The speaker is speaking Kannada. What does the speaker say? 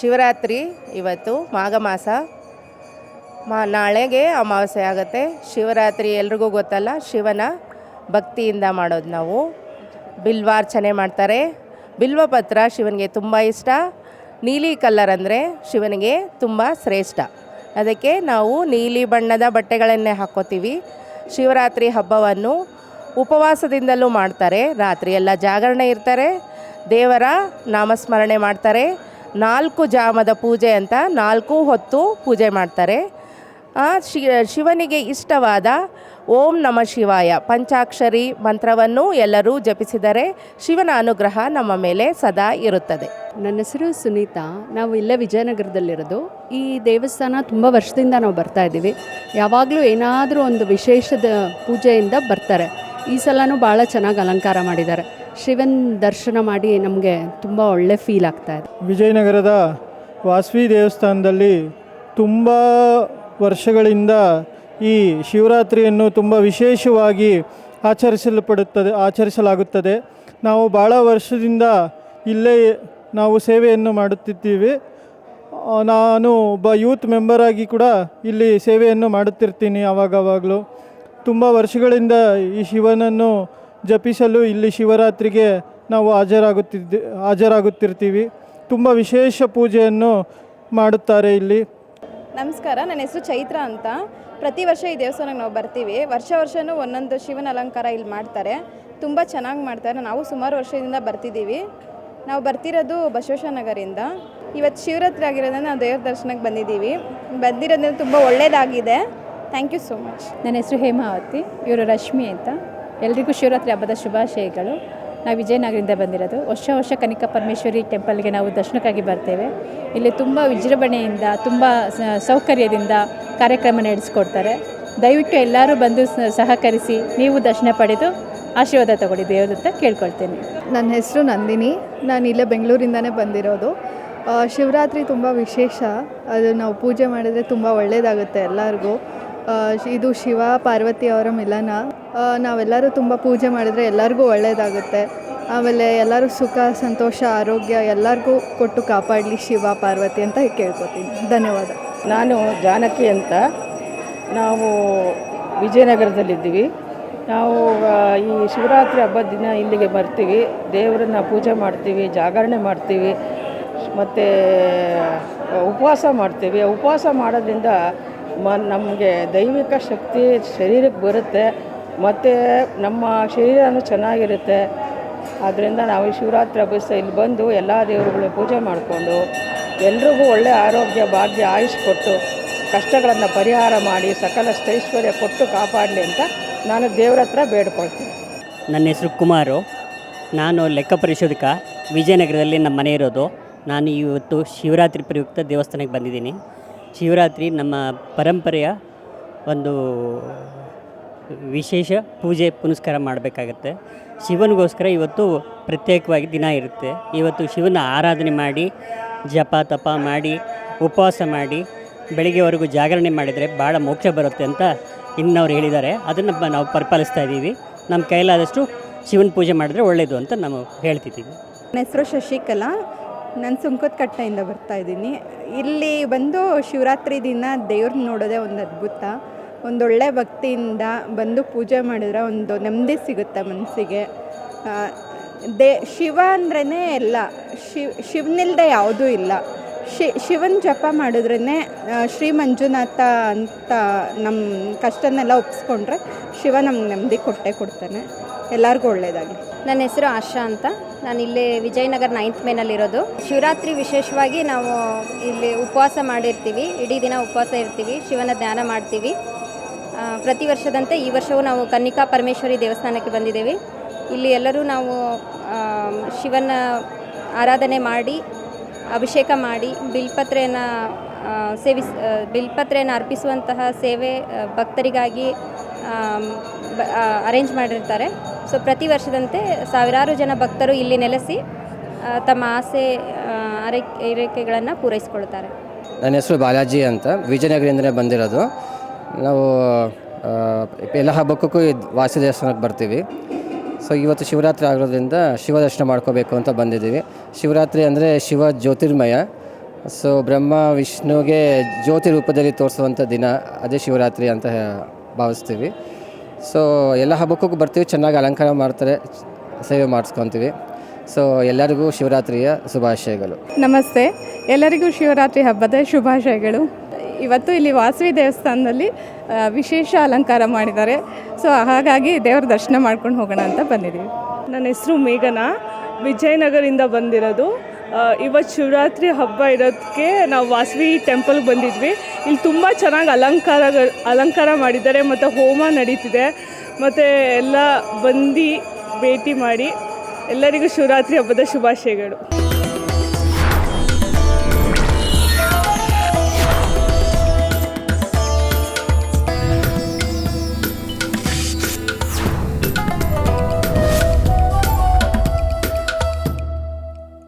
ಶಿವರಾತ್ರಿ ಇವತ್ತು, ಮಾಘ ಮಾಸ. ಮಾ, ನಾಳೆಗೆ ಅಮಾವಾಸ್ಯೆ ಆಗುತ್ತೆ. ಶಿವರಾತ್ರಿ ಎಲ್ರಿಗೂ ಗೊತ್ತಲ್ಲ, ಶಿವನ ಭಕ್ತಿಯಿಂದ ಮಾಡೋದು ನಾವು. ಬಿಲ್ವಾರ್ಚನೆ ಮಾಡ್ತಾರೆ. ಬಿಲ್ವಪತ್ರ ಶಿವನಿಗೆ ತುಂಬ ಇಷ್ಟ. ನೀಲಿ ಕಲ್ಲರ್ ಅಂದರೆ ಶಿವನಿಗೆ ತುಂಬ ಶ್ರೇಷ್ಠ. ಅದಕ್ಕೆ ನಾವು ನೀಲಿ ಬಣ್ಣದ ಬಟ್ಟೆಗಳನ್ನೇ ಹಾಕ್ಕೋತೀವಿ ಶಿವರಾತ್ರಿ ಹಬ್ಬವನ್ನು ಉಪವಾಸದಿಂದಲೂ ಮಾಡ್ತಾರೆ. ರಾತ್ರಿ ಎಲ್ಲ ಜಾಗರಣೆ ಇರ್ತಾರೆ. ದೇವರ ನಾಮಸ್ಮರಣೆ ಮಾಡ್ತಾರೆ. ನಾಲ್ಕು ಜಾಮದ ಪೂಜೆ ಅಂತ ನಾಲ್ಕು ಹೊತ್ತು ಪೂಜೆ ಮಾಡ್ತಾರೆ. ಶಿ, ಶಿವನಿಗೆ ಇಷ್ಟವಾದ ಓಂ ನಮ ಶಿವಾಯ ಪಂಚಾಕ್ಷರಿ ಮಂತ್ರವನ್ನು ಎಲ್ಲರೂ ಜಪಿಸಿದರೆ ಶಿವನ ಅನುಗ್ರಹ ನಮ್ಮ ಮೇಲೆ ಸದಾ ಇರುತ್ತದೆ. ನನ್ನ ಹೆಸರು ಸುನೀತಾ. ನಾವು ಇಲ್ಲೇ ವಿಜಯನಗರದಲ್ಲಿರೋದು. ಈ ದೇವಸ್ಥಾನ ತುಂಬ ವರ್ಷದಿಂದ ನಾವು ಬರ್ತಾ ಇದ್ದೀವಿ. ಯಾವಾಗಲೂ ಏನಾದರೂ ಒಂದು ವಿಶೇಷದ ಪೂಜೆಯಿಂದ ಬರ್ತಾರೆ. ಈ ಸಲನೂ ಭಾಳ ಚೆನ್ನಾಗಿ ಅಲಂಕಾರ ಮಾಡಿದ್ದಾರೆ. ಶಿವನ್ ದರ್ಶನ ಮಾಡಿ ನಮಗೆ ತುಂಬ ಒಳ್ಳೆ ಫೀಲ್ ಆಗ್ತಾ ಇದೆ. ವಿಜಯನಗರದ ವಾಸವಿ ದೇವಸ್ಥಾನದಲ್ಲಿ ತುಂಬ ವರ್ಷಗಳಿಂದ ಈ ಶಿವರಾತ್ರಿಯನ್ನು ತುಂಬ ವಿಶೇಷವಾಗಿ ಆಚರಿಸಲ್ಪಡುತ್ತದೆ, ಆಚರಿಸಲಾಗುತ್ತದೆ. ನಾವು ಭಾಳ ವರ್ಷದಿಂದ ಇಲ್ಲೇ ನಾವು ಸೇವೆಯನ್ನು ಮಾಡುತ್ತಿದ್ದೀವಿ. ನಾನು ಒಬ್ಬ ಯೂತ್ ಮೆಂಬರಾಗಿ ಕೂಡ ಇಲ್ಲಿ ಸೇವೆಯನ್ನು ಮಾಡುತ್ತಿರ್ತೀನಿ ಆವಾಗವಾಗಲೂ. ತುಂಬ ವರ್ಷಗಳಿಂದ ಈ ಶಿವನನ್ನು ಜಪಿಸಲು ಇಲ್ಲಿ ಶಿವರಾತ್ರಿಗೆ ನಾವು ಹಾಜರಾಗುತ್ತಿದ್ದೆ ಹಾಜರಾಗುತ್ತಿರ್ತೀವಿ. ತುಂಬ ವಿಶೇಷ ಪೂಜೆಯನ್ನು ಮಾಡುತ್ತಾರೆ ಇಲ್ಲಿ. ನಮಸ್ಕಾರ ನನ್ನ ಹೆಸರು ಚೈತ್ರ ಅಂತ. ಪ್ರತಿ ವರ್ಷ ಈ ದೇವಸ್ಥಾನಕ್ಕೆ ನಾವು ಬರ್ತೀವಿ. ವರ್ಷ ವರ್ಷವೂ ಒಂದೊಂದು ಶಿವನ ಅಲಂಕಾರ ಇಲ್ಲಿ ಮಾಡ್ತಾರೆ. ತುಂಬ ಚೆನ್ನಾಗಿ ಮಾಡ್ತಾರೆ. ನಾವು ಸುಮಾರು ವರ್ಷದಿಂದ ಬರ್ತಿದ್ದೀವಿ. ನಾವು ಬರ್ತಿರೋದು ಬಸವೇಶ್ವರ ನಗರಿಂದ ಇವತ್ತು ಶಿವರಾತ್ರಿ ಆಗಿರೋದ್ರಿಂದ ನಾವು ದೇವ್ರ ದರ್ಶನಕ್ಕೆ ಬಂದಿದ್ದೀವಿ. ಬಂದಿರೋದ್ರಿಂದ ತುಂಬ ಒಳ್ಳೆಯದಾಗಿದೆ ಥ್ಯಾಂಕ್ ಯು ಸೋ ಮಚ್ ನನ್ನ ಹೆಸರು ಹೇಮಾವತಿ. ಇವರು ರಶ್ಮಿ ಅಂತ. ಎಲ್ರಿಗೂ ಶಿವರಾತ್ರಿ ಹಬ್ಬದ ಶುಭಾಶಯಗಳು. ನಾವು ವಿಜಯನಗರದಿಂದ ಬಂದಿರೋದು. ವರ್ಷ ವರ್ಷ ಕನಿಕ ಪರಮೇಶ್ವರಿ ಟೆಂಪಲ್ಗೆ ನಾವು ದರ್ಶನಕ್ಕಾಗಿ ಬರ್ತೇವೆ. ಇಲ್ಲಿ ತುಂಬ ವಿಜೃಂಭಣೆಯಿಂದ, ತುಂಬ ಸೌಕರ್ಯದಿಂದ ಕಾರ್ಯಕ್ರಮ ನಡೆಸ್ಕೊಡ್ತಾರೆ. ದಯವಿಟ್ಟು ಎಲ್ಲರೂ ಬಂದು ಸಹಕರಿಸಿ ನೀವು ದರ್ಶನ ಪಡೆದು ಆಶೀರ್ವಾದ ತಗೊಳ್ಳಿ. ದೇವ್ರ ಹತ್ರ ಕೇಳ್ಕೊಳ್ತೇನೆ. ನನ್ನ ಹೆಸರು ನಂದಿನಿ. ನಾನು ಇಲ್ಲೇ ಬೆಂಗಳೂರಿಂದನೇ ಬಂದಿರೋದು. ಶಿವರಾತ್ರಿ ತುಂಬ ವಿಶೇಷ. ಅದು ನಾವು ಪೂಜೆ ಮಾಡಿದರೆ ತುಂಬ ಒಳ್ಳೆಯದಾಗುತ್ತೆ ಎಲ್ಲರಿಗೂ. ಇದು ಶಿವ, ಪಾರ್ವತಿ ಅವರ ಮಿಲನ. ನಾವೆಲ್ಲರೂ ತುಂಬ ಪೂಜೆ ಮಾಡಿದರೆ ಎಲ್ಲರಿಗೂ ಒಳ್ಳೆಯದಾಗುತ್ತೆ ಆಮೇಲೆ ಎಲ್ಲರೂ ಸುಖ, ಸಂತೋಷ, ಆರೋಗ್ಯ ಎಲ್ಲರಿಗೂ ಕೊಟ್ಟು ಕಾಪಾಡಲಿ ಶಿವ, ಪಾರ್ವತಿ ಅಂತ ಕೇಳ್ಕೊತೀನಿ. ಧನ್ಯವಾದ. ನಾನು ಜಾನಕಿ ಅಂತ. ನಾವು ವಿಜಯನಗರದಲ್ಲಿದ್ದೀವಿ. ನಾವು ಈ ಶಿವರಾತ್ರಿ ಹಬ್ಬದ ದಿನ ಇಲ್ಲಿಗೆ ಬರ್ತೀವಿ. ದೇವರನ್ನ ಪೂಜೆ ಮಾಡ್ತೀವಿ, ಜಾಗರಣೆ ಮಾಡ್ತೀವಿ. ಮತ್ತು ಉಪವಾಸ ಮಾಡ್ತೀವಿ. ಉಪವಾಸ ಮಾಡೋದ್ರಿಂದ ಮ ನಮಗೆ ದೈವಿಕ ಶಕ್ತಿ ಶರೀರಕ್ಕೆ ಬರುತ್ತೆ, ಮತ್ತು ನಮ್ಮ ಶರೀರನೂ ಚೆನ್ನಾಗಿರುತ್ತೆ. ಆದ್ದರಿಂದ ನಾವು ಶಿವರಾತ್ರಿ ಹಬ್ಬ ಇಲ್ಲಿ ಬಂದು ಎಲ್ಲ ದೇವರುಗಳು ಪೂಜೆ ಮಾಡಿಕೊಂಡು ಎಲ್ರಿಗೂ ಒಳ್ಳೆಯ ಆರೋಗ್ಯ, ಭಾಗ್ಯ, ಆಯುಷ್ ಕೊಟ್ಟು ಕಷ್ಟಗಳನ್ನು ಪರಿಹಾರ ಮಾಡಿ ಸಕಲ ಐಶ್ವರ್ಯ ಕೊಟ್ಟು ಕಾಪಾಡಲಿ ಅಂತ ನಾನು ದೇವ್ರ ಹತ್ರ ಬೇಡ್ಕೊಳ್ತೀನಿ. ನನ್ನ ಹೆಸರು ಕುಮಾರು. ನಾನು ಲೆಕ್ಕ ಪರಿಶೋಧಕ, ವಿಜಯನಗರದಲ್ಲಿ ನಮ್ಮ ಮನೆ ಇರೋದು. ನಾನು ಇವತ್ತು ಶಿವರಾತ್ರಿ ಪ್ರಯುಕ್ತ ದೇವಸ್ಥಾನಕ್ಕೆ ಬಂದಿದ್ದೀನಿ. ಶಿವರಾತ್ರಿ ನಮ್ಮ ಪರಂಪರೆಯ ಒಂದು ವಿಶೇಷ ಪೂಜೆ ಪುನಸ್ಕಾರ ಮಾಡಬೇಕಾಗತ್ತೆ. ಶಿವನಿಗೋಸ್ಕರ ಇವತ್ತು ಪ್ರತ್ಯೇಕವಾಗಿ ದಿನ ಇರುತ್ತೆ. ಇವತ್ತು ಶಿವನ ಆರಾಧನೆ ಮಾಡಿ, ಜಪ, ತಪ ಮಾಡಿ, ಉಪವಾಸ ಮಾಡಿ, ಬೆಳಿಗ್ಗೆವರೆಗೂ ಜಾಗರಣೆ ಮಾಡಿದರೆ ಭಾಳ ಮೋಕ್ಷ ಬರುತ್ತೆ ಅಂತ ಇನ್ನವ್ರು ಹೇಳಿದ್ದಾರೆ. ಅದನ್ನು ನಾವು ಪರಿಪಾಲಿಸ್ತಾ ಇದ್ದೀವಿ. ನಮ್ಮ ಕೈಲಾದಷ್ಟು ಶಿವನ ಪೂಜೆ ಮಾಡಿದ್ರೆ ಒಳ್ಳೆಯದು ಅಂತ ನಾವು ಹೇಳ್ತಿದ್ದೀವಿ. ನನ್ನ ಹೆಸರು ಶಶಿಕಲಾ. ನಾನು ಸುಂಕದಕಟ್ಟೆಯಿಂದ ಬರ್ತಾ ಇದ್ದೀನಿ. ಇಲ್ಲಿ ಬಂದು ಶಿವರಾತ್ರಿ ದಿನ ದೇವ್ರನ್ನ ನೋಡೋದೇ ಒಂದು ಅದ್ಭುತ. ಒಂದೊಳ್ಳೆ ಭಕ್ತಿಯಿಂದ ಬಂದು ಪೂಜೆ ಮಾಡಿದ್ರೆ ಒಂದು ನೆಮ್ಮದಿ ಸಿಗುತ್ತೆ ಮನಸ್ಸಿಗೆ. ದೇ, ಶಿವ ಅಂದ್ರೇ ಎಲ್ಲ. ಶಿವ್, ಶಿವನಿಲ್ದೆ ಯಾವುದೂ ಇಲ್ಲ. ಶಿ ಶಿವನ ಜಪ ಮಾಡಿದ್ರೇ ಶ್ರೀ ಮಂಜುನಾಥ ಅಂತ ನಮ್ಮ ಕಷ್ಟನೆಲ್ಲ ಒಪ್ಪಿಸ್ಕೊಂಡ್ರೆ ಶಿವ ನಮ್ಗೆ ನೆಮ್ಮದಿ ಕೊಟ್ಟೆ ಕೊಡ್ತಾನೆ. ಎಲ್ಲರಿಗೂ ಒಳ್ಳೆಯದಾಗಲಿ ನನ್ನ ಹೆಸರು ಆಶಾ ಅಂತ. ನಾನು ಇಲ್ಲಿ ವಿಜಯನಗರ ನೈನ್ತ್ ಮೇನಲ್ಲಿರೋದು. ಶಿವರಾತ್ರಿ ವಿಶೇಷವಾಗಿ ನಾವು ಇಲ್ಲಿ ಉಪವಾಸ ಮಾಡಿರ್ತೀವಿ. ಇಡೀ ದಿನ ಉಪವಾಸ ಇರ್ತೀವಿ. ಶಿವನ ಧ್ಯಾನ ಮಾಡ್ತೀವಿ. ಪ್ರತಿ ವರ್ಷದಂತೆ ಈ ವರ್ಷವೂ ನಾವು ಕನ್ನಿಕಾ ಪರಮೇಶ್ವರಿ ದೇವಸ್ಥಾನಕ್ಕೆ ಬಂದಿದ್ದೇವೆ. ಇಲ್ಲಿ ಎಲ್ಲರೂ ನಾವು ಶಿವನ ಆರಾಧನೆ ಮಾಡಿ ಅಭಿಷೇಕ ಮಾಡಿ ಬಿಲ್ಪತ್ರೆಯನ್ನು ಸೇವಿಸ್ ಬಿಲ್ಪತ್ರೆಯನ್ನು ಅರ್ಪಿಸುವಂತಹ ಸೇವೆ ಭಕ್ತರಿಗಾಗಿ ಅರೇಂಜ್ ಮಾಡಿರ್ತಾರೆ. ಸೊ ಪ್ರತಿ ವರ್ಷದಂತೆ ಸಾವಿರಾರು ಜನ ಭಕ್ತರು ಇಲ್ಲಿ ನೆಲೆಸಿ ತಮ್ಮ ಆಸೆ ಅರೈಕೆಗಳನ್ನು ಪೂರೈಸಿಕೊಳ್ತಾರೆ. ನನ್ನ ಹೆಸರು ಬಾಲಾಜಿ ಅಂತ. ವಿಜಯನಗರದಿಂದಲೇ ಬಂದಿರೋದು. ನಾವು ಎಲ್ಲ ಹಬ್ಬಕ್ಕೂ ವಾಸಿ ದೇವಸ್ಥಾನಕ್ಕೆ ಬರ್ತೀವಿ. ಸೊ ಇವತ್ತು ಶಿವರಾತ್ರಿ ಆಗಿರೋದ್ರಿಂದ ಶಿವ ದರ್ಶನ ಮಾಡ್ಕೋಬೇಕು ಅಂತ ಬಂದಿದ್ದೀವಿ. ಶಿವರಾತ್ರಿ ಅಂದರೆ ಶಿವ ಜ್ಯೋತಿರ್ಮಯ. ಸೊ ಬ್ರಹ್ಮ, ವಿಷ್ಣುಗೆ ಜ್ಯೋತಿ ರೂಪದಲ್ಲಿ ತೋರಿಸುವಂಥ ದಿನ ಅದೇ ಶಿವರಾತ್ರಿ ಅಂತ ಭಾವಿಸ್ತೀವಿ. ಸೊ ಎಲ್ಲ ಹಬ್ಬಕ್ಕೂ ಬರ್ತೀವಿ, ಚೆನ್ನಾಗಿ ಅಲಂಕಾರ ಮಾಡ್ತಾರೆ, ಸೇವೆ ಮಾಡಿಸ್ಕೊತೀವಿ. ಸೊ ಎಲ್ಲರಿಗೂ ಶಿವರಾತ್ರಿಯ ಶುಭಾಶಯಗಳು. ನಮಸ್ತೆ. ಎಲ್ಲರಿಗೂ ಶಿವರಾತ್ರಿ ಹಬ್ಬದ ಶುಭಾಶಯಗಳು. ಇವತ್ತು ಇಲ್ಲಿ ವಾಸವಿ ದೇವಸ್ಥಾನದಲ್ಲಿ ವಿಶೇಷ ಅಲಂಕಾರ ಮಾಡಿದ್ದಾರೆ. ಸೊ ಹಾಗಾಗಿ ದೇವರ ದರ್ಶನ ಮಾಡ್ಕೊಂಡು ಹೋಗೋಣ ಅಂತ ಬಂದಿದ್ದೀವಿ. ನನ್ನ ಹೆಸರು ಮೇಘನಾ. ವಿಜಯನಗರಿಂದ ಬಂದಿರೋದು. ಇವತ್ತು ಶಿವರಾತ್ರಿ ಹಬ್ಬ ಇರೋದಕ್ಕೆ ನಾವು ವಾಸವಿ ಟೆಂಪಲ್ಗೆ ಬಂದಿದ್ವಿ. ಇಲ್ಲಿ ತುಂಬ ಚೆನ್ನಾಗಿ ಅಲಂಕಾರ ಅಲಂಕಾರ ಮಾಡಿದ್ದಾರೆ ಮತ್ತು ಹೋಮ ನಡೀತಿದೆ. ಮತ್ತು ಎಲ್ಲ ಬಂದು ಭೇಟಿ ಮಾಡಿ ಎಲ್ಲರಿಗೂ ಶಿವರಾತ್ರಿ ಹಬ್ಬದ ಶುಭಾಶಯಗಳು.